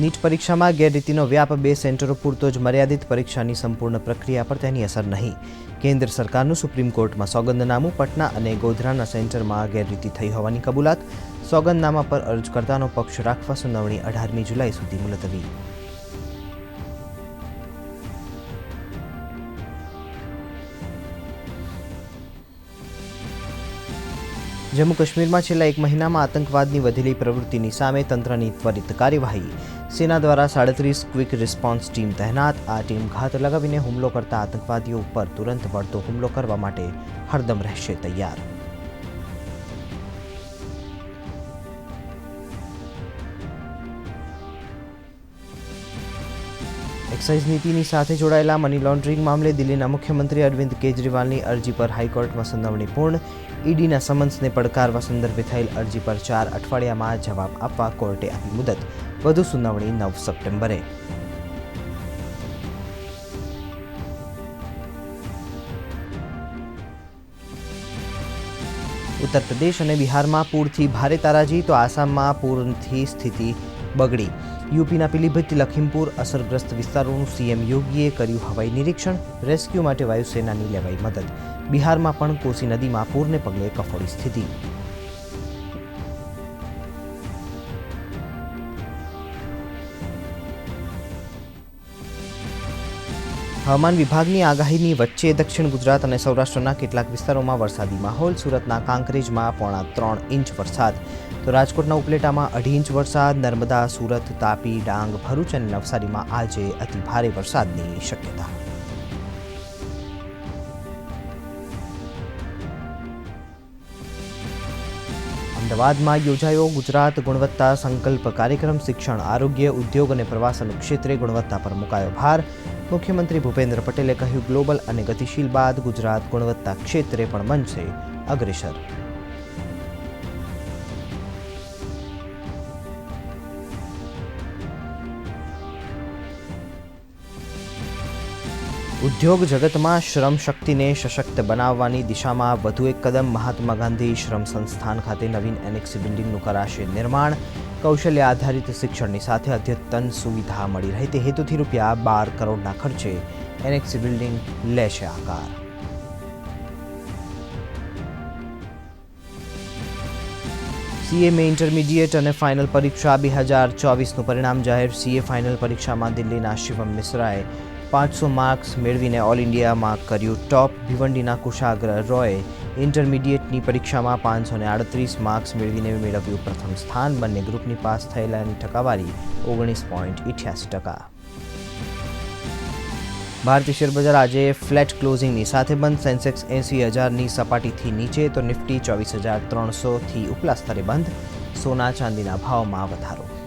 NEET પરીક્ષામાં ગેરરીતિનો વ્યાપ બે સેન્ટરો પૂરતો જ મર્યાદિત પરીક્ષાની સંપૂર્ણ પ્રક્રિયા પર તેની અસર નહીં. કેન્દ્ર સરકારનું સુપ્રીમ કોર્ટમાં સોગંદનામું પટના અને ગોધરાના સેન્ટરમાં ગેરરીતિ થઈ હોવાની કબૂલાત, સોગંદનામા પર અરજકર્તાનો પક્ષ રાખવા સુનાવણી અઢારમી જુલાઈ સુધી મુલતવી. જમ્મુ કાશ્મીરમાં છેલ્લા એક મહિનામાં આતંકવાદની વધેલી પ્રવૃત્તિની સામે તંત્રની ત્વરિત કાર્યવાહી. સેના દ્વારા સાડત્રીસ ક્વિક રિસ્પોન્સ ટીમ તહેનાત આ ટીમ ઘાત લગાવીને હુમલો કરતા આતંકવાદીઓ ઉપર તુરંત વળતો હુમલો કરવા માટે હરદમ રહેશે તૈયાર એક્સાઇઝ નીતિની સાથે જોડાયેલા મની લોન્ડરિંગ મામલે દિલ્હીના મુખ્યમંત્રી અરવિંદ કેજરીવાલની અરજી પર હાઈકોર્ટમાં સુનાવણી પૂર્ણ ઈડીના સમન્સને પડકારવા સંદર્ભે થયેલ અરજી પર ચાર અઠવાડિયામાં જવાબ આપવા કોર્ટે આપી મુદત વધુ સુનાવણી નવ સપ્ટેમ્બરે. ઉત્તર પ્રદેશ અને બિહારમાં પૂરથી ભારે તારાજી તો આસામમાં પૂરથી સ્થિતિ બગડી. યુપીના પીલીભીત લખીમપુર અસરગ્રસ્ત વિસ્તારોનું સીએમ યોગીએ કર્યું હવાઈ નિરીક્ષણ, રેસ્ક્યુ માટે વાયુસેનાની લેવાઈ મદદ. બિહારમાં પણ કોસી નદીમાં પૂરને પગલે કફોડી સ્થિતિ. હવામાન વિભાગની આગાહીની વચ્ચે દક્ષિણ ગુજરાત અને સૌરાષ્ટ્રના કેટલાક વિસ્તારોમાં વરસાદી માહોલ, સુરતના કાંકરેજમાં પોણા ત્રણ ઇંચ વરસાદ. તો રાજકોટના ઉપલેટામાં અઢી ઇંચ વરસાદ, નર્મદા, સુરત, તાપી, ડાંગ, ભરૂચ અને નવસારીમાં આજે અતિ ભારે વરસાદની શક્યતા. અમદાવાદમાં યોજાયો ગુજરાત ગુણવત્તા સંકલ્પ કાર્યક્રમ, શિક્ષણ, આરોગ્ય, ઉદ્યોગ અને પ્રવાસન ક્ષેત્રે ગુણવત્તા પર મુકાયો ભાર. મુખ્યમંત્રી ભૂપેન્દ્ર પટેલે કહ્યું, ગ્લોબલ અને ગતિશીલ બાદ ગુજરાત ગુણવત્તા ક્ષેત્રે પણ બનશે અગ્રેસર. ઉદ્યોગ જગતમાં શ્રમ શક્તિને સશક્ત બનાવવાની દિશામાં વધુ એક કદમ મહાત્મા ગાંધી શ્રમ સંસ્થાન ખાતે નવીન એનેક્સ બિલ્ડિંગનું કરાશે નિર્માણ. કૌશલ્ય આધારિત શિક્ષણની સાથે અદ્યતન સુવિધા મળી રહે તે હેતુથી રૂપિયા બાર કરોડના ખર્ચે એનેક્સ બિલ્ડિંગ લેશે આકાર. સીએમએ ઇન્ટરમીડિયેટ અને ફાઇનલ પરીક્ષા બે હજાર ચોવીસનું પરિણામ જાહેર. સીએ ફાઇનલ પરીક્ષામાં દિલ્હીના શિવમ મિશ્રાએ પાંચસો માર્ક્સ મેળવીને ઓલ ઇન્ડિયામાં કર્યું ટોપ ભિવંડીના કુશાગ્ર રોયે ઇન્ટરમીડિયેટની પરીક્ષામાં પાંચસો ને આડત્રીસ માર્ક્સ મેળવીને મેળવ્યું પ્રથમ સ્થાન. બંને ગ્રુપની પાસ થયેલાની ટકાવારી ઓગણીસ પોઈન્ટ ઇઠ્યાસી ટકા. ભારતીય શેરબજાર આજે ફ્લેટ ક્લોઝિંગની સાથે બંધ. સેન્સેક્સ એંસી હજારની સપાટીથી નીચે, તો નિફ્ટી ચોવીસ હજાર ત્રણસોથી ઉપલા સ્તરે બંધ. સોના ચાંદીના ભાવમાં વધારો.